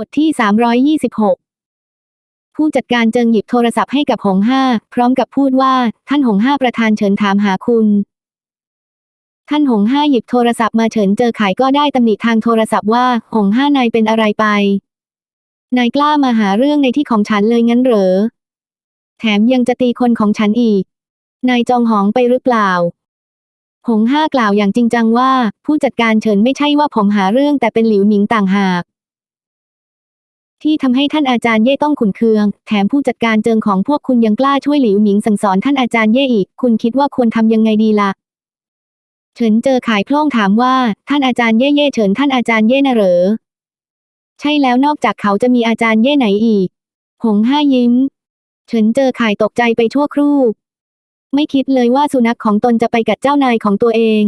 บทที่ 326 ผู้จัดการเจิงหยิบโทรศัพท์ให้กับหงห้า พร้อมกับพูดว่า ท่านหงห้าประธานเฉินถามหาคุณ ท่านหงห้าหยิบโทรศัพท์มาเฉินเจอขายก็ได้ตำหนิทางโทรศัพท์ว่า หงห้านายเป็นอะไรไป นายกล้ามาหาเรื่องในที่ของฉันเลยงั้นเหรอ แถมยังจะตีคนของฉันอีก นายจองหองไปหรือเปล่าหงห้ากล่าวอย่างจริงจังว่า ผู้จัดการเฉินไม่ใช่ว่าผมหาเรื่องแต่เป็นหลิวหมิงต่างหาก ที่ทำให้ท่านอาจารย์เย่ต้องขุนเคือง แถมผู้จัดการเจิงของพวกคุณยังกล้าช่วยหลิวหมิงสั่งสอนท่านอาจารย์เย่อีก คุณคิดว่าควรทำยังไงดีล่ะเฉินเจอขายพล่องถามว่า ท่านอาจารย์เย่เย่เฉินท่านอาจารย์เย่นะเหรอ ใช่แล้วนอกจากเขาจะมีอาจารย์เย่ไหนอีก หงห้ายิ้ม เฉินเจอข่ายตกใจไปชั่วครู่ ไม่คิดเลยว่าสุนัขของตนจะไปกัดเจ้านายของตัวเอง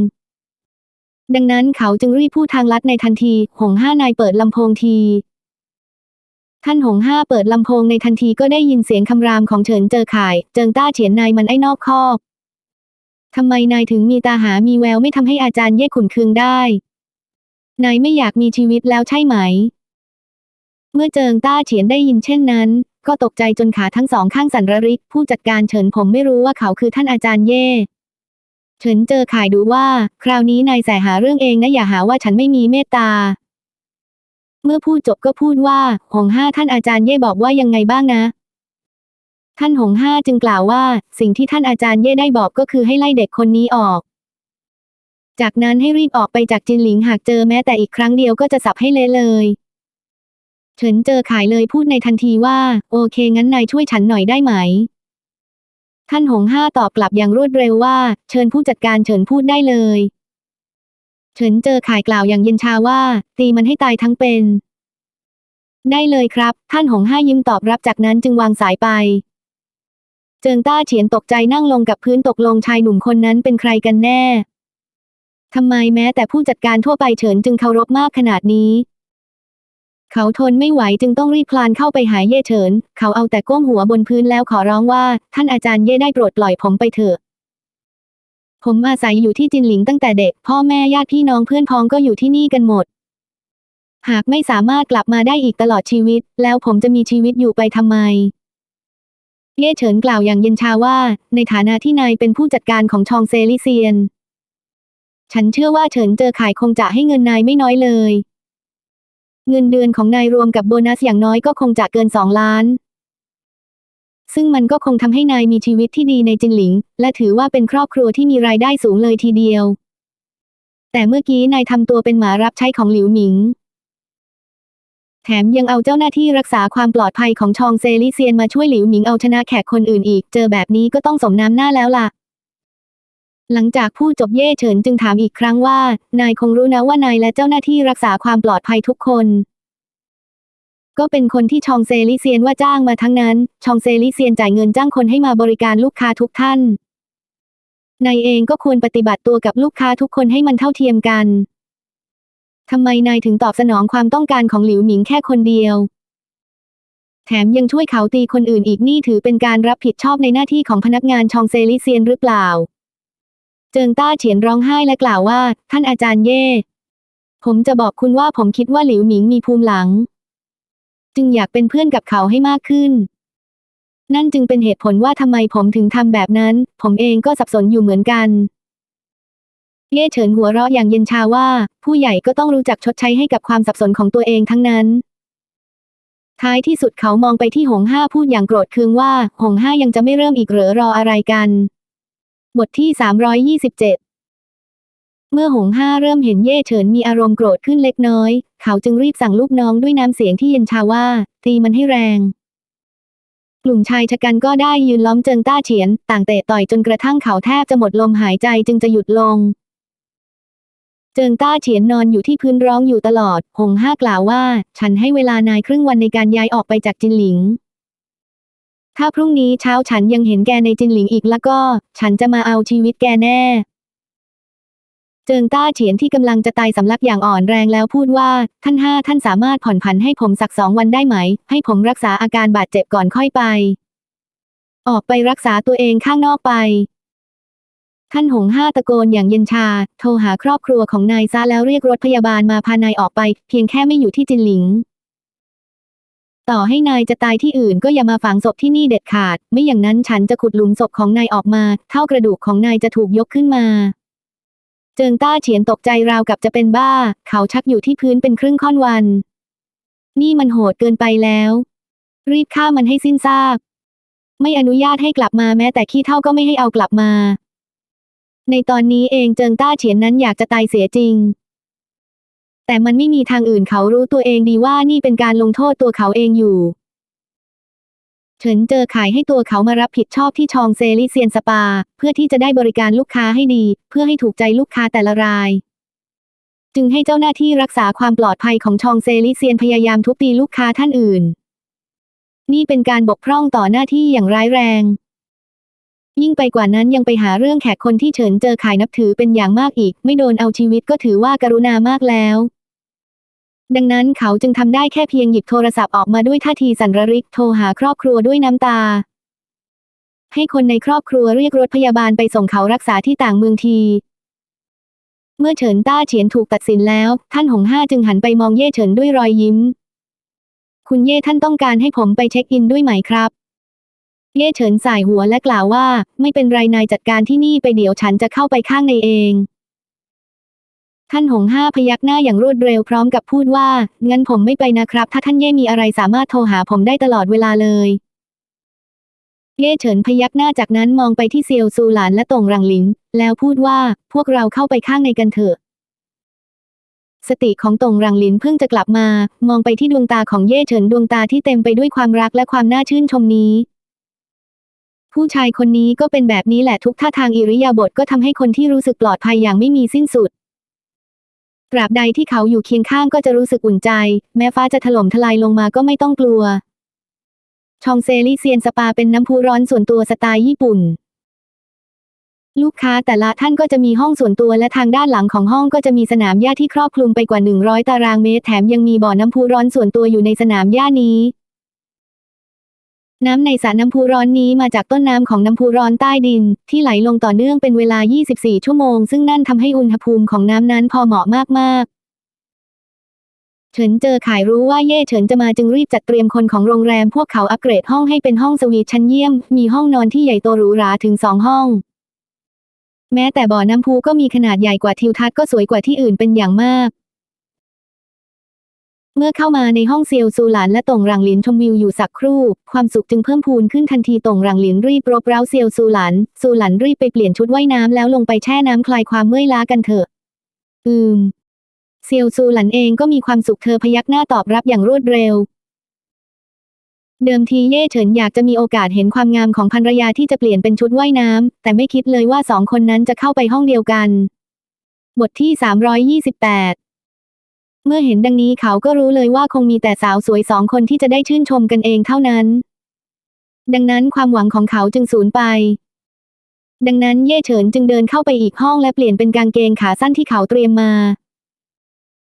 ดังนั้นเขาจึงรีบพูดทางลัดในทันที หงห้านายเปิดลำโพงที ท่านหงห้าเปิดลำโพงในทันทีก็ได้ยินเสียงคำรามของเฉินเจอข่าย เจิงต้าเฉียนนายมันไอ้นอกคอกทำไมนายถึงมีตาหามีแววไม่ทำให้อาจารย์เย่ขุนเคืองได้ นายไม่อยากมีชีวิตแล้วใช่ไหม เมื่อเจิงต้าเฉียนได้ยินเช่นนั้น ก็ตกใจจนขาทั้งสองข้างสั่นระริก ผู้จัดการเฉินผมไม่รู้ว่าเขาคือท่านอาจารย์เย่เฉินเจอข่ายดูว่า คราวนี้นายแสหาเรื่องเองนะอย่าหาว่าฉันไม่มีเมตตา เมื่อพูดจบก็พูดว่า หงห้าท่านอาจารย์เย่บอกว่ายังไงบ้างนะ ท่านหงห้าจึงกล่าวว่า สิ่งที่ท่านอาจารย์เย่ได้บอกก็คือให้ไล่เด็กคนนี้ออก จากนั้นให้รีบออกไปจากจินหลิงหากเจอแม้แต่อีกครั้งเดียวก็จะสับให้เละเลยเฉินเจอขายเลยพูดในทันทีว่า โอเค งั้นนายช่วยฉันหน่อยได้ไหม ท่านหงห้าตอบกลับอย่างรวดเร็วว่า เชิญผู้จัดการเฉินพูดได้เลย เฉินเจอขายกล่าวอย่างเย็นชาว่า ตีมันให้ตายทั้งเป็น ได้เลยครับ ท่านหงห้ายิ้มตอบรับจากนั้นจึงวางสายไป เจิงต้าเฉียนตกใจนั่งลงกับพื้นตกลงชายหนุ่มคนนั้นเป็นใครกันแน่ทำไมแม้แต่ผู้จัดการทั่วไปเฉินจึงเคารพมากขนาดนี้ เขาทนไม่ไหวจึงต้องรีบคลานเข้าไปหาเย่เฉิน เขาเอาแต่ก้มหัวบนพื้นแล้วขอร้องว่า ท่านอาจารย์เย่ได้โปรดปล่อยผมไปเถอะ ผมอาศัยอยู่ที่จินหลิงตั้งแต่เด็ก พ่อแม่ญาติพี่น้องเพื่อนพ้องก็อยู่ที่นี่กันหมด หากไม่สามารถกลับมาได้อีกตลอดชีวิต แล้วผมจะมีชีวิตอยู่ไปทำไม เย่เฉินกล่าวอย่างเย็นชาว่า ในฐานะที่นายเป็นผู้จัดการของชองเซลิเซียน ฉันเชื่อว่าเฉินเจอขายคงจะให้เงินนายไม่น้อยเลย เงินเดือนของนายรวมกับโบนัสอย่างน้อยก็คงจะเกินสองล้าน ซึ่งมันก็คงทำให้นายมีชีวิตที่ดีในจินหลิง และถือว่าเป็นครอบครัวที่มีรายได้สูงเลยทีเดียว แต่เมื่อกี้นายทำตัวเป็นหมารับใช้ของหลิวหมิง แถมยังเอาเจ้าหน้าที่รักษาความปลอดภัยของชองเซลิเซียนมาช่วยหลิวหมิงเอาชนะแขกคนอื่นอีก เจอแบบนี้ก็ต้องสมน้ำหน้าแล้วล่ะหลังจากพูดจบเย่เฉินจึงถามอีกครั้งว่า นายคงรู้นะว่านายและเจ้าหน้าที่รักษาความปลอดภัยทุกคน ก็เป็นคนที่ชองเซลิเซียนว่าจ้างมาทั้งนั้น ชองเซลิเซียนจ่ายเงินจ้างคนให้มาบริการลูกค้าทุกท่าน นายเองก็ควรปฏิบัติตัวกับลูกค้าทุกคนให้มันเท่าเทียมกัน ทำไมนายถึงตอบสนองความต้องการของหลิวหมิงแค่คนเดียว แถมยังช่วยเขาตีคนอื่นอีกนี่ถือเป็นการรับผิดชอบในหน้าที่ของพนักงานชองเซลิเซียนหรือเปล่า เจิงต้าเฉียนร้องไห้และกล่าวว่า ท่านอาจารย์เย่ ผมจะบอกคุณว่าผมคิดว่าหลิวหมิงมีภูมิหลัง จึงอยากเป็นเพื่อนกับเขาให้มากขึ้น นั่นจึงเป็นเหตุผลว่าทำไมผมถึงทำแบบนั้น ผมเองก็สับสนอยู่เหมือนกันเย่เฉินหัวเราะอย่างเย็นชาว่า ผู้ใหญ่ก็ต้องรู้จักชดใช้ให้กับความสับสนของตัวเองทั้งนั้น ท้ายที่สุดเขามองไปที่หงห้าพูดอย่างโกรธเคืองว่า หงห้ายังจะไม่เริ่มอีกเหรอรออะไรกัน บทที่ 327 เมื่อหงห้าเริ่มเห็นเย่เฉินมีอารมณ์โกรธขึ้นเล็กน้อย เขาจึงรีบสั่งลูกน้องด้วยน้ำเสียงที่เย็นชาว่า ตีมันให้แรง กลุ่มชายชะกันก็ได้ยืนล้อมเจิงต้าเฉียน ต่างเตะต่อยจนกระทั่งเขาแทบจะหมดลมหายใจจึงจะหยุดลง เจิงต้าเฉียนนอนอยู่ที่พื้นร้องอยู่ตลอด หงห้ากล่าวว่า ฉันให้เวลานายครึ่งวันในการย้ายออกไปจากจินหลิงถ้าพรุ่งนี้เช้าฉันยังเห็นแกในจินหลิงอีกแล้วก็ ฉันจะมาเอาชีวิตแกแน่ เจิงต้าเฉียนที่กำลังจะตายสำลักอย่างอ่อนแรงแล้วพูดว่า ท่านห้าท่านสามารถผ่อนผันให้ผมสักสองวันได้ไหม ให้ผมรักษาอาการบาดเจ็บก่อนค่อยไป ออกไปรักษาตัวเองข้างนอกไป ท่านหงห้าตะโกนอย่างเย็นชา โทรหาครอบครัวของนายซะแล้วเรียกรถพยาบาลมาพานายออกไป เพียงแค่ไม่อยู่ที่จินหลิง ต่อให้นายจะตายที่อื่นก็อย่ามาฝังศพที่นี่เด็ดขาด ไม่อย่างนั้นฉันจะขุดหลุมศพของนายออกมา เท่ากระดูกของนายจะถูกยกขึ้นมา เจิงต้าเฉียนตกใจราวกับจะเป็นบ้า เขาชักอยู่ที่พื้นเป็นครึ่งค่อนวัน นี่มันโหดเกินไปแล้ว รีบฆ่ามันให้สิ้นซาก ไม่อนุญาตให้กลับมาแม้แต่ขี้เท่าก็ไม่ให้เอากลับมา ในตอนนี้เองเจิงต้าเฉียนนั้นอยากจะตายเสียจริง แต่มันไม่มีทางอื่นเขารู้ตัวเองดีว่านี่เป็นการลงโทษตัวเขาเองอยู่ เฉินเจอขายให้ตัวเขามารับผิดชอบที่ชองเซลิเซียนสปา เพื่อที่จะได้บริการลูกค้าให้ดี เพื่อให้ถูกใจลูกค้าแต่ละราย จึงให้เจ้าหน้าที่รักษาความปลอดภัยของชองเซลิเซียนพยายามทุบตีลูกค้าท่านอื่น นี่เป็นการบกพร่องต่อหน้าที่อย่างร้ายแรง ยิ่งไปกว่านั้นยังไปหาเรื่องแขกคนที่เฉินเจอขายนับถือเป็นอย่างมากอีก ไม่โดนเอาชีวิตก็ถือว่าการุณามากแล้ว ดังนั้นเขาจึงทำได้แค่เพียงหยิบโทรศัพท์ออกมาด้วยท่าทีสันระริกโทรหาครอบครัวด้วยน้ำตา ให้คนในครอบครัวเรียกรถพยาบาลไปส่งเขารักษาที่ต่างเมืองทีเมื่อเฉินต้าเฉียนถูกตัดสินแล้ว ท่านหงห้าจึงหันไปมองเย่เฉินด้วยรอยยิ้ม คุณเย่ท่านต้องการให้ผมไปเช็คอินด้วยไหมครับ เย่เฉินสายหัวและกล่าวว่า ไม่เป็นไรนายจัดการที่นี่ไปเดี๋ยวฉันจะเข้าไปข้างในเอง ท่านหงห้าพยักหน้าอย่างรวดเร็วพร้อมกับพูดว่า งั้นผมไม่ไปนะครับ ถ้าท่านเย่มีอะไรสามารถโทรหาผมได้ตลอดเวลาเลย เย่เฉินพยักหน้าจากนั้นมองไปที่เซียวซูหลานและตงรังหลินแล้วพูดว่า พวกเราเข้าไปข้างในกันเถอะ สติของตงรังหลินเพิ่งจะกลับมา มองไปที่ดวงตาของเย่เฉินดวงตาที่เต็มไปด้วยความรักและความน่าชื่นชมนี้ผู้ชายคนนี้ก็เป็นแบบนี้แหละทุกท่าทางอิริยาบถก็ทำให้คนที่รู้สึกปลอดภัยอย่างไม่มีสิ้นสุด ตราบใดที่เขาอยู่เคียงข้างก็จะรู้สึกอุ่นใจ แม้ฟ้าจะถล่มทลายลงมาก็ไม่ต้องกลัว ชองเซลิเซียนสปาเป็นน้ำพุร้อนส่วนตัวสไตล์ญี่ปุ่น ลูกค้าแต่ละท่านก็จะมีห้องส่วนตัวและทางด้านหลังของห้องก็จะมีสนามหญ้าที่ครอบคลุมไปกว่า 100 ตารางเมตร แถมยังมีบ่อน้ำพุร้อนส่วนตัวอยู่ในสนามหญ้านี้ น้ำในสระน้ำพุร้อนนี้มาจากต้นน้ำของน้ำพุร้อนใต้ดิน ที่ไหลลงต่อเนื่องเป็นเวลา 24 ชั่วโมง ซึ่งนั่นทำให้อุณหภูมิของน้ำนั้นพอเหมาะมากๆเฉินเจอขายรู้ว่าเย่เฉินจะมาจึงรีบจัดเตรียมคนของโรงแรมพวกเขาอัปเกรดห้องให้เป็นห้องสวีทชั้นเยี่ยม มีห้องนอนที่ใหญ่โตหรูหราถึงสองห้อง แม้แต่บ่อน้ำพุก็มีขนาดใหญ่กว่าทิวทัศน์ก็สวยกว่าที่อื่นเป็นอย่างมาก เมื่อเข้ามาในห้องเซียวซูหลานและตงรังหลินชมวิวอยู่สักครู่ ความสุขจึงเพิ่มพูนขึ้นทันทีตงรังหลินรีบรบเร้าเซียวซูหลานซูหลานรีบไปเปลี่ยนชุดว่ายน้ำแล้วลงไปแช่น้ำคลายความเมื่อยล้ากันเถอะ อืม เซียวซูหลันเองก็มีความสุขเธอพยักหน้าตอบรับอย่างรวดเร็ว เดิมทีเย่เฉินอยากจะมีโอกาสเห็นความงามของภรรยาที่จะเปลี่ยนเป็นชุดว่ายน้ำแต่ไม่คิดเลยว่าสองคนนั้นจะเข้าไปห้องเดียวกัน บทที่ 328 เมื่อเห็นดังนี้เขาก็รู้เลยว่าคงมีแต่สาวสวยสองคนที่จะได้ชื่นชมกันเองเท่านั้น ดังนั้นความหวังของเขาจึงสูญไป ดังนั้นเย่เฉินจึงเดินเข้าไปอีกห้องและเปลี่ยนเป็นกางเกงขาสั้นที่เขาเตรียมมา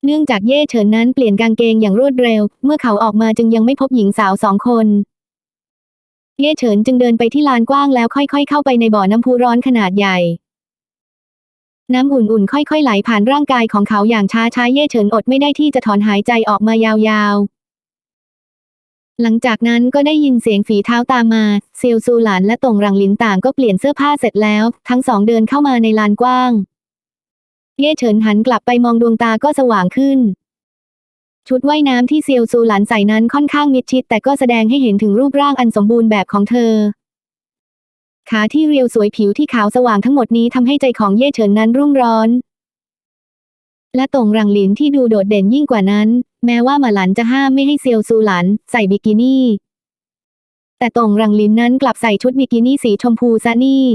เนื่องจากเย่เฉินนั้นเปลี่ยนกางเกงอย่างรวดเร็ว เมื่อเขาออกมาจึงยังไม่พบหญิงสาวสองคน เย่เฉินจึงเดินไปที่ลานกว้างแล้วค่อย ๆ เข้าไปในบ่อน้ำพุร้อนขนาดใหญ่ น้ำอุ่นๆค่อยๆไหลผ่านร่างกายของเขาอย่างช้าๆเย่เฉินอดไม่ได้ที่จะถอนหายใจออกมายาวๆหลังจากนั้นก็ได้ยินเสียงฝีเท้าตามมา เซียวซูหลานและตงรังลินต่างก็เปลี่ยนเสื้อผ้าเสร็จแล้ว ทั้งสองเดินเข้ามาในลานกว้าง เย่เฉินหันกลับไปมองดวงตาก็สว่างขึ้น ชุดว่ายน้ำที่เซียวซูหลานใส่นั้นค่อนข้างมิดชิดแต่ก็แสดงให้เห็นถึงรูปร่างอันสมบูรณ์แบบของเธอ ขาที่เรียวสวยผิวที่ขาวสว่างทั้งหมดนี้ทำให้ใจของเย่เฉินนั้นรุ่มร้อน และตงรังหลินที่ดูโดดเด่นยิ่งกว่านั้น แม้ว่าหมาหลันจะห้ามไม่ให้เซียวซูหลันใส่บิกินี่ แต่ตงรังหลินนั้นกลับใส่ชุดบิกินี่สีชมพูซะนี่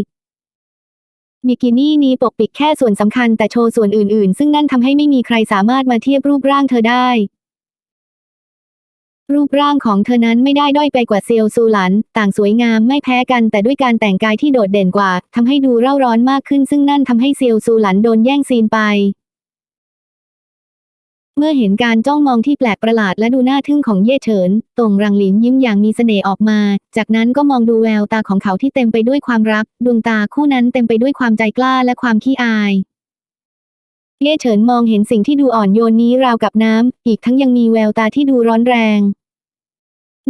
บิกินี่นี้ปกปิดแค่ส่วนสำคัญแต่โชว์ส่วนอื่นๆ ซึ่งนั่นทำให้ไม่มีใครสามารถมาเทียบรูปร่างเธอได้ รูปร่างของเธอนั้นไม่ได้ด้อยไปกว่าเซียวซูหลัน ต่างสวยงามไม่แพ้กันแต่ด้วยการแต่งกายที่โดดเด่นกว่าทำให้ดูเร่าร้อนมากขึ้นซึ่งนั่นทำให้เซียวซูหลันโดนแย่งซีนไป เมื่อเห็นการจ้องมองที่แปลกประหลาดและดูน่าทึ่งของเย่เฉินตงรังหลินยิ้มอย่างมีเสน่ห์ออกมา จากนั้นก็มองดูแววตาของเขาที่เต็มไปด้วยความรัก ดวงตาคู่นั้นเต็มไปด้วยความใจกล้าและความขี้อายเย่เฉินมองเห็นสิ่งที่ดูอ่อนโยนนี้ราวกับน้ำ อีกทั้งยังมีแววตาที่ดูร้อนแรง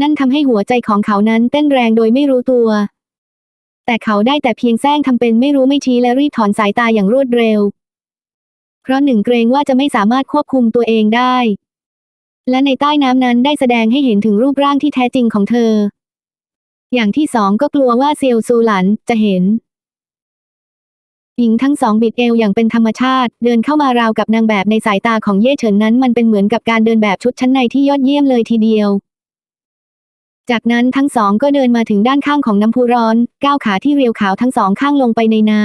นั่นทำให้หัวใจของเขานั้นเต้นแรงโดยไม่รู้ตัว แต่เขาได้แต่เพียงแซงทำเป็นไม่รู้ไม่ชี้และรีบถอนสายตาอย่างรวดเร็ว เพราะหนึ่งเกรงว่าจะไม่สามารถควบคุมตัวเองได้ และในใต้น้ำนั้นได้แสดงให้เห็นถึงรูปร่างที่แท้จริงของเธอ อย่างที่สองก็กลัวว่าเซียวซูหลันจะเห็นหญิงทั้งสองบิดเอวอย่างเป็นธรรมชาติ เดินเข้ามาราวกับนางแบบในสายตาของเย่เฉินนั้นมันเป็นเหมือนกับการเดินแบบชุดชั้นในที่ยอดเยี่ยมเลยทีเดียว จากนั้นทั้งสองก็เดินมาถึงด้านข้างของน้ำพุร้อนก้าวขาที่เรียวขาวทั้งสองข้างลงไปในน้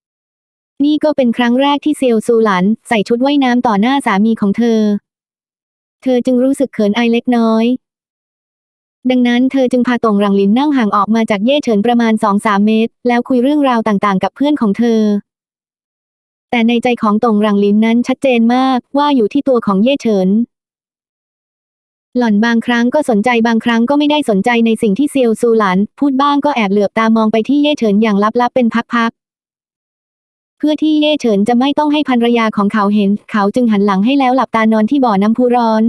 ำนี่ก็เป็นครั้งแรกที่เซียวซูหลัน ใส่ชุดว่ายน้ำต่อหน้าสามีของเธอ เธอจึงรู้สึกเขินอายเล็กน้อย ดังนั้นเธอจึงพาตงหลังลินนั่งห่างออกมาจากเย่เฉินประมาณสองสามเมตร แล้วคุยเรื่องราวต่างๆ กับเพื่อนของเธอแต่ในใจของตงหลังลินนั้นชัดเจนมากว่าอยู่ที่ตัวของเย่เฉิน หล่อนบางครั้งก็สนใจบางครั้งก็ไม่ได้สนใจในสิ่งที่เซียวซูหลันพูดบ้างก็แอบเหลือบตามองไปที่เย่เฉินอย่างลับๆเป็นพักๆ เพื่อที่เย่เฉินจะไม่ต้องให้ภรรยาของเขาเห็น เขาจึงหันหลังให้แล้วหลับตานอนที่บ่อน้ำพุร้อน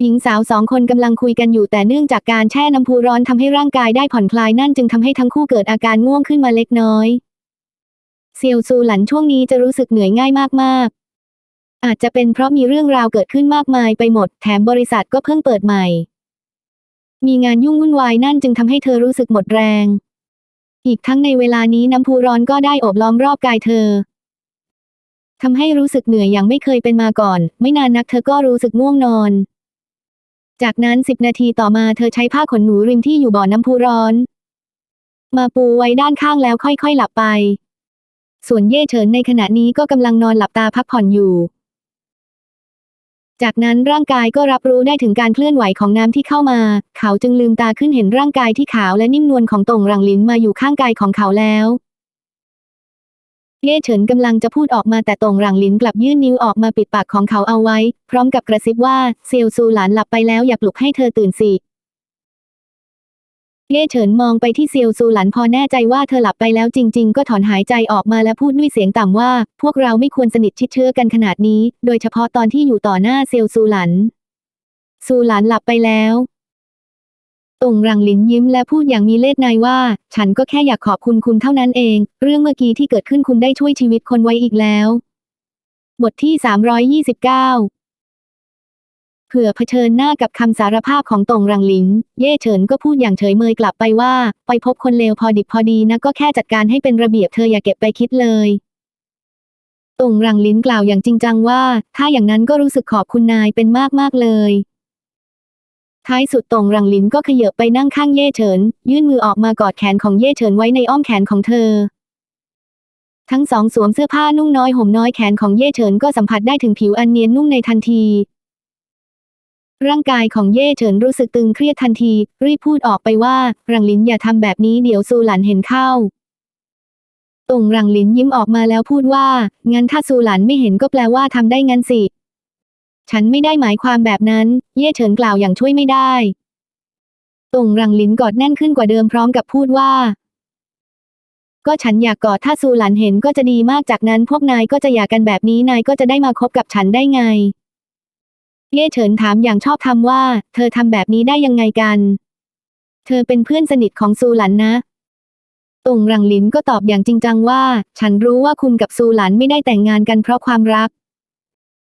หญิงสาวสองคนกำลังคุยกันอยู่แต่เนื่องจากการแช่น้ำพุร้อนทำให้ร่างกายได้ผ่อนคลายนั่นจึงทำให้ทั้งคู่เกิดอาการง่วงขึ้นมาเล็กน้อย เซียวซูหลันช่วงนี้จะรู้สึกเหนื่อยง่ายมากๆ อาจจะเป็นเพราะมีเรื่องราวเกิดขึ้นมากมายไปหมด แถมบริษัทก็เพิ่งเปิดใหม่ มีงานยุ่งวุ่นวายนั่นจึงทำให้เธอรู้สึกหมดแรง อีกทั้งในเวลานี้น้ำพุร้อนก็ได้อบล้อมรอบกายเธอทำให้รู้สึกเหนื่อยอย่างไม่เคยเป็นมาก่อน ไม่นานนักเธอก็รู้สึกง่วงนอน จากนั้นสิบนาทีต่อมาเธอใช้ผ้าขนหนูริมที่อยู่บ่อน้ำพุร้อน มาปูไว้ด้านข้างแล้วค่อยๆหลับไป ส่วนเย่เฉินในขณะนี้ก็กำลังนอนหลับตาพักผ่อนอยู่ จากนั้นร่างกายก็รับรู้ได้ถึงการเคลื่อนไหวของน้ำที่เข้ามา เขาจึงลืมตาขึ้นเห็นร่างกายที่ขาวและนิ่มนวลของตงรังลินมาอยู่ข้างกายของเขาแล้วเย่เฉินกำลังจะพูดออกมาแต่ตงหลังลินกลับยื่นนิ้วออกมาปิดปากของเขาเอาไว้ พร้อมกับกระซิบว่าเซียวซูหลานหลับไปแล้วอย่าปลุกให้เธอตื่นสิ เย่เฉินมองไปที่เซียวซูหลันพอแน่ใจว่าเธอหลับไปแล้วจริง ๆ ก็ถอนหายใจออกมาและพูดด้วยเสียงต่ำว่า พวกเราไม่ควรสนิทชิดเชื้อกันขนาดนี้ โดยเฉพาะตอนที่อยู่ต่อหน้าเซียวซูหลัน ซูหลันหลับไปแล้วตงรังหลินยิ้มและพูดอย่างมีเล่ห์ในว่า ฉันก็แค่อยากขอบคุณคุณเท่านั้นเอง เรื่องเมื่อกี้ที่เกิดขึ้นคุณได้ช่วยชีวิตคนไว้อีกแล้ว บทที่ 329 เผื่อเผชิญหน้ากับคำสารภาพของตงรังลินเย่เฉินก็พูดอย่างเฉยเมยกลับไปว่า ไปพบคนเลวพอดิบพอดีนะก็แค่จัดการให้เป็นระเบียบเธออย่าเก็บไปคิดเลยตงรังลินกล่าวอย่างจริงจังว่า ถ้าอย่างนั้นก็รู้สึกขอบคุณนายเป็นมากมากเลย ท้ายสุดตงรังลินก็ขยับไปนั่งข้างเย่เฉิน ยื่นมือออกมากอดแขนของเย่เฉินไว้ในอ้อมแขนของเธอ ทั้งสองสวมเสื้อผ้านุ่งน้อยห่มน้อยแขนของเย่เฉินก็สัมผัสได้ถึงผิวอันเนียนนุ่มในทันที ร่างกายของเย่เฉินรู้สึกตึงเครียดทันที รีบพูดออกไปว่ารังลินอย่าทำแบบนี้เดี๋ยวซูหลันเห็นเข้าตงรังลินยิ้มออกมาแล้วพูดว่า งั้นถ้าซูหลันไม่เห็นก็แปลว่าทำได้งั้นสิ ฉันไม่ได้หมายความแบบนั้น เย่เฉินกล่าวอย่างช่วยไม่ได้ตงรังลินกอดแน่นขึ้นกว่าเดิมพร้อมกับพูดว่า ก็ฉันอยากกอดถ้าซูหลันเห็นก็จะดีมากจากนั้นพวกนายก็จะอยากกันแบบนี้นายก็จะได้มาคบกับฉันได้ไง เย่เฉินถามอย่างชอบธรรมว่า เธอทำแบบนี้ได้ยังไงกัน เธอเป็นเพื่อนสนิทของซูหลันนะตงรังลินก็ตอบอย่างจริงจังว่า ฉันรู้ว่าคุณกับซูหลันไม่ได้แต่งงานกันเพราะความรัก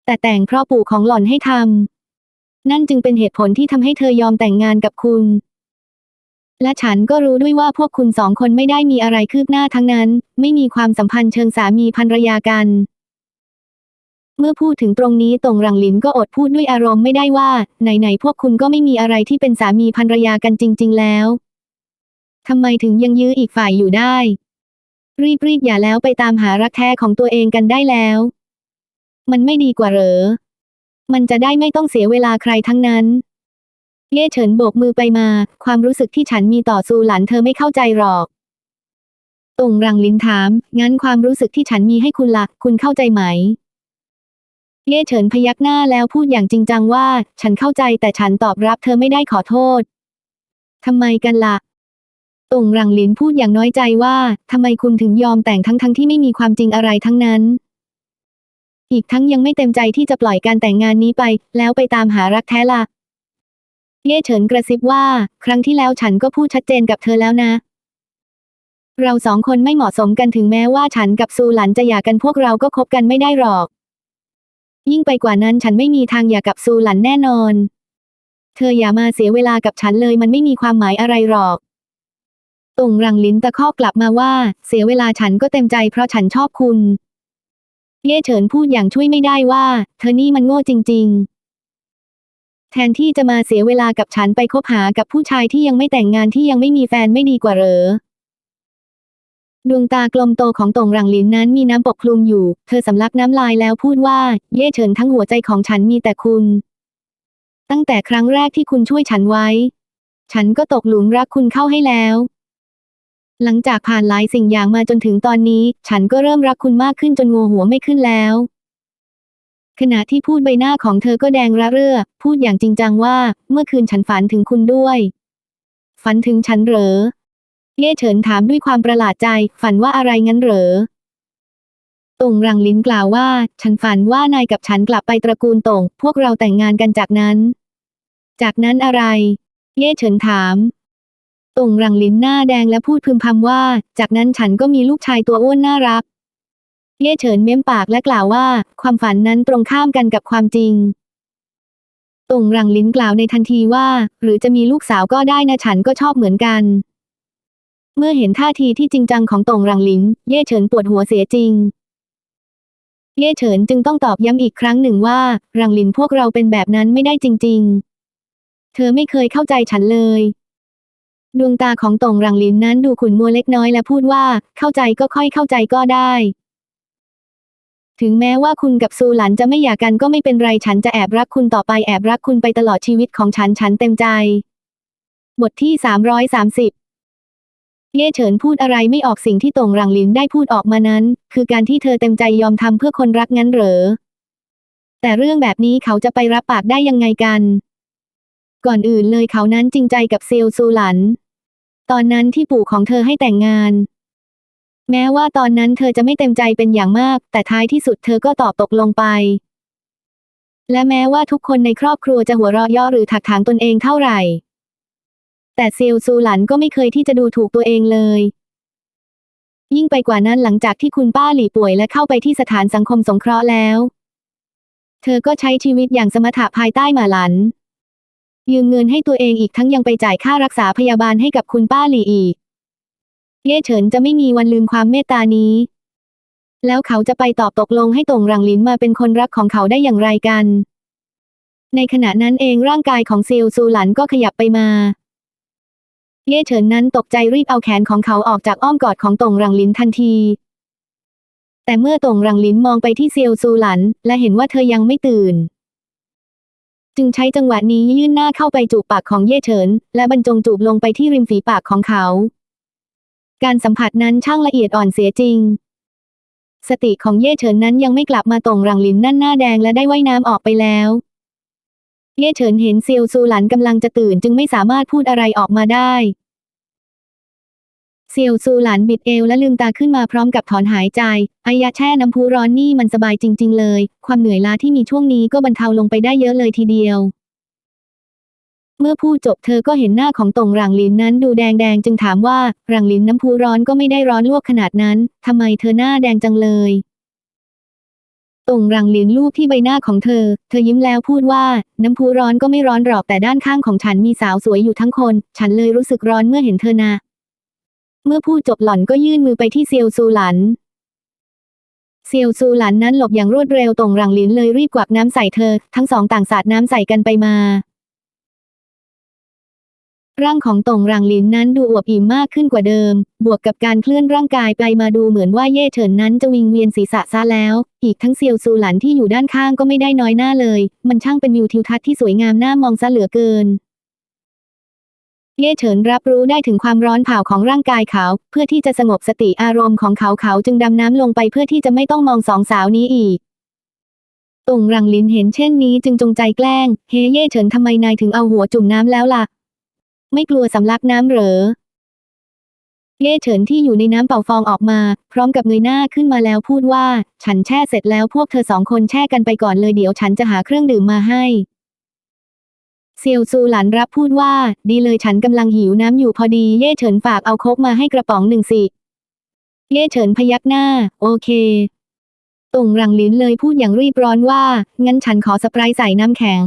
แต่แต่งเพราะปู่ของหล่อนให้ทำนั่นจึงเป็นเหตุผลที่ทำให้เธอยอมแต่งงานกับคุณ และฉันก็รู้ด้วยว่าพวกคุณสองคนไม่ได้มีอะไรคืบหน้าทั้งนั้น ไม่มีความสัมพันธ์เชิงสามีภรรยากัน เมื่อพูดถึงตรงนี้ตรงรังหลินก็อดพูดด้วยอารมณ์ไม่ได้ว่า ไหนๆพวกคุณก็ไม่มีอะไรที่เป็นสามีภรรยากันจริง ๆ แล้วทำไมถึงยังยื้ออีกฝ่ายอยู่ได้ รีบๆอย่าแล้วไปตามหารักแท้ของตัวเองกันได้แล้ว มันไม่ดีกว่าเหรอ มันจะได้ไม่ต้องเสียเวลาใครทั้งนั้น เย่เฉินโบกมือไปมา ความรู้สึกที่ฉันมีต่อซูหลันเธอไม่เข้าใจหรอกตรงรังลินถาม งั้นความรู้สึกที่ฉันมีให้คุณละ่ะ คุณเข้าใจไหม เย่เฉินพยักหน้าแล้วพูดอย่างจริงจังว่า ฉันเข้าใจแต่ฉันตอบรับเธอไม่ได้ขอโทษ ทำไมกันละ่ะตงรังหลินพูดอย่างน้อยใจว่าทำไมคุณถึงยอมแต่งทั้งที่ไม่มีความจริงอะไรทั้งนั้น อีกทั้งยังไม่เต็มใจที่จะปล่อยการแต่งงานนี้ไป แล้วไปตามหารักแท้ละเย่เฉินกระซิบว่า ครั้งที่แล้วฉันก็พูดชัดเจนกับเธอแล้วนะเราสองคนไม่เหมาะสมกันถึงแม้ว่าฉันกับซูหลันจะหย่ากันพวกเราก็คบกันไม่ได้หรอก ยิ่งไปกว่านั้นฉันไม่มีทางหย่ากับซูหลันแน่นอน เธออย่ามาเสียเวลากับฉันเลยมันไม่มีความหมายอะไรหรอกตงรังลิ้นตะคอกกลับมาว่า เสียเวลาฉันก็เต็มใจเพราะฉันชอบคุณ เย่เฉินพูดอย่างช่วยไม่ได้ว่า เธอนี่มันโง่จริง ๆ แทนที่จะมาเสียเวลากับฉันไปคบหากับผู้ชายที่ยังไม่แต่งงานที่ยังไม่มีแฟนไม่ดีกว่าเหรอ ดวงตากลมโตของตงรังลินนั้นมีน้ำปกคลุมอยู่ เธอสำลักน้ำลายแล้วพูดว่า เย่เฉินทั้งหัวใจของฉันมีแต่คุณ ตั้งแต่ครั้งแรกที่คุณช่วยฉันไว้ ฉันก็ตกหลุมรักคุณเข้าให้แล้ว หลังจากผ่านหลายสิ่งอย่างมาจนถึงตอนนี้ ฉันก็เริ่มรักคุณมากขึ้นจนงัวหัวไม่ขึ้นแล้ว ขณะที่พูดใบหน้าของเธอก็แดงระเรื่อ พูดอย่างจริงจังว่า เมื่อคืนฉันฝันถึงคุณด้วย ฝันถึงฉันเหรอ เย่เฉินถามด้วยความประหลาดใจ ฝันว่าอะไรงั้นเหรอตงรังลินกล่าวว่า ฉันฝันว่านายกับฉันกลับไปตระกูลตงพวกเราแต่งงานกันจากนั้น จากนั้นอะไร เย่เฉินถามตงรังลินหน้าแดงและพูดพึมพำว่า จากนั้นฉันก็มีลูกชายตัวอ้วนน่ารัก เย่เฉินเม้มปากและกล่าวว่า ความฝันนั้นตรงข้ามกันกับความจริงตงรังลินกล่าวในทันทีว่า หรือจะมีลูกสาวก็ได้นะฉันก็ชอบเหมือนกัน เมื่อเห็นท่าทีที่จริงจังของตงรังลินเย่เฉินปวดหัวเสียจริง เย่เฉินจึงต้องตอบย้ำอีกครั้งหนึ่งว่า รังลินพวกเราเป็นแบบนั้นไม่ได้จริง ๆ เธอไม่เคยเข้าใจฉันเลย ดวงตาของตงรังลินนั้นดูขุ่นมัวเล็กน้อยและพูดว่า เข้าใจก็ค่อยเข้าใจก็ได้ ถึงแม้ว่าคุณกับซูหลันจะไม่หย่ากันก็ไม่เป็นไรฉันจะแอบรักคุณต่อไปแอบรักคุณไปตลอดชีวิตของฉันฉันเต็มใจ บทที่330 เย่เฉินพูดอะไรไม่ออกสิ่งที่ตงรังลินได้พูดออกมานั้น คือการที่เธอเต็มใจยอมทำเพื่อคนรักงั้นเหรอ แต่เรื่องแบบนี้เขาจะไปรับปากได้ยังไงกัน ก่อนอื่นเลยเขานั้นจริงใจกับเซียวซูหลัน ตอนนั้นที่ปู่ของเธอให้แต่งงาน แม้ว่าตอนนั้นเธอจะไม่เต็มใจเป็นอย่างมาก แต่ท้ายที่สุดเธอก็ตอบตกลงไป และแม้ว่าทุกคนในครอบครัวจะหัวเราะย่อหรือถักถางตนเองเท่าไหร่ แต่เซียวซูหลันก็ไม่เคยที่จะดูถูกตัวเองเลย ยิ่งไปกว่านั้นหลังจากที่คุณป้าหลี่ป่วยและเข้าไปที่สถานสังคมสงเคราะห์แล้ว เธอก็ใช้ชีวิตอย่างสมถะภายใต้หมาหลัน ยืมเงินให้ตัวเองอีกทั้งยังไปจ่ายค่ารักษาพยาบาลให้กับคุณป้าหลี่อีก เย่เฉินจะไม่มีวันลืมความเมตตานี้ แล้วเขาจะไปตอบตกลงให้ตงรังลินมาเป็นคนรักของเขาได้อย่างไรกัน ในขณะนั้นเองร่างกายของเซียวซูหลันก็ขยับไปมา เย่เฉินนั้นตกใจรีบเอาแขนของเขาออกจากอ้อมกอดของตงรังลินทันที แต่เมื่อตงรังลินมองไปที่เซียวซูหลัน และเห็นว่าเธอยังไม่ตื่น จึงใช้จังหวะนี้ยื่นหน้าเข้าไปจูบปากของเย่เฉิน และบรรจงจูบลงไปที่ริมฝีปากของเขา การสัมผัสนั้นช่างละเอียดอ่อนเสียจริง สติของเย่เฉินนั้นยังไม่กลับมาตรงรังลินนั่นหน้าแดงและได้ว่ายน้ำออกไปแล้ว เย่เฉินเห็นเซียวซูหลันกำลังจะตื่นจึงไม่สามารถพูดอะไรออกมาได้ เซียวซูหลันบิดเอวและลืมตาขึ้นมาพร้อมกับถอนหายใจอายะแช่น้ำพุร้อนนี่มันสบายจริง ๆ เลย ความเหนื่อยล้าที่มีช่วงนี้ก็บรรเทาลงไปได้เยอะเลยทีเดียว เมื่อพูดจบเธอก็เห็นหน้าของตงรังลินนั้นดูแดงๆจึงถามว่ารังลินน้ำพุร้อนก็ไม่ได้ร้อนลวกขนาดนั้นทำไมเธอหน้าแดงจังเลย ตงรังลินลูบที่ใบหน้าของเธอ เธอยิ้มแล้วพูดว่า น้ำพุร้อนก็ไม่ร้อนหรอกแต่ด้านข้างของฉันมีสาวสวยอยู่ทั้งคน ฉันเลยรู้สึกร้อนเมื่อเห็นเธอนะ เมื่อพูดจบหล่อนก็ยื่นมือไปที่เซียวซูหลัน เซียวซูหลันนั้นหลบอย่างรวดเร็วตรงรังลินเลยรีบกวักน้ำใส่เธอ ทั้งสองต่างสาดน้ำใส่กันไปมา ร่างของตงรังลินนั้นดูอวบอิ่มมากขึ้นกว่าเดิม บวกกับการเคลื่อนร่างกายไปมาดูเหมือนว่าเย่เฉินนั้นจะวิงเวียนศีรษะซะแล้ว อีกทั้งเซียวซูหลันที่อยู่ด้านข้างก็ไม่ได้น้อยหน้าเลย มันช่างเป็นวิวทิวทัศน์ที่สวยงามน่ามองซะเหลือเกิน เย่เฉินรับรู้ได้ถึงความร้อนเผาของร่างกายเขา เพื่อที่จะสงบสติอารมณ์ของเขาเขาจึงดำน้ำลงไปเพื่อที่จะไม่ต้องมองสองสาวนี้อีกตงรังลินเห็นเช่นนี้จึงจงใจแกล้ง เฮเย่เฉินทำไมนายถึงเอาหัวจุ่มน้ำแล้วล่ะ ไม่กลัวสำลักน้ำเหรอ เย่เฉินที่อยู่ในน้ำเป่าฟองออกมา พร้อมกับเงยหน้าขึ้นมาแล้วพูดว่า ฉันแช่เสร็จแล้วพวกเธอสองคนแช่กันไปก่อนเลยเดี๋ยวฉันจะหาเครื่องดื่มมาให้เซียวซูหลันรับพูดว่า ดีเลยฉันกำลังหิวน้ำอยู่พอดีเย่เฉินฝากเอาโคกมาให้กระป๋องหนึ่งสิ เย่เฉินพยักหน้า โอเคตงหลังลิ้นเลยพูดอย่างรีบร้อนว่า งั้นฉันขอสไปรท์ใส่น้ำแข็ง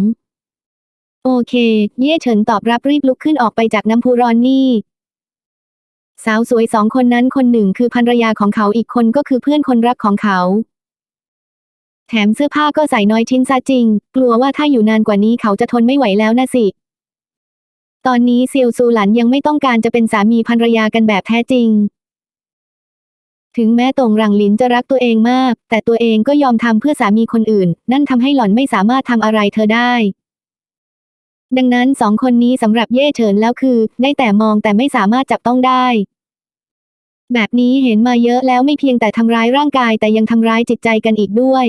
โอเค เย่เฉินตอบรับรีบลุกขึ้นออกไปจากน้ำพุร้อนนี่ สาวสวยสองคนนั้นคนหนึ่งคือภรรยาของเขาอีกคนก็คือเพื่อนคนรักของเขา แถมเสื้อผ้าก็ใส่น้อยชิ้นซะจริง กลัวว่าถ้าอยู่นานกว่านี้เขาจะทนไม่ไหวแล้วนะสิ ตอนนี้เซียวซูหลันยังไม่ต้องการจะเป็นสามีภรรยากันแบบแท้จริง ถึงแม้ตงหลังหลินจะรักตัวเองมาก แต่ตัวเองก็ยอมทำเพื่อสามีคนอื่น นั่นทำให้หล่อนไม่สามารถทำอะไรเธอได้ ดังนั้นสองคนนี้สำหรับเย่เฉินแล้วคือ ได้แต่มองแต่ไม่สามารถจับต้องได้ แบบนี้เห็นมาเยอะแล้วไม่เพียงแต่ทำร้ายร่างกายแต่ยังทำร้ายจิตใจกันอีกด้วย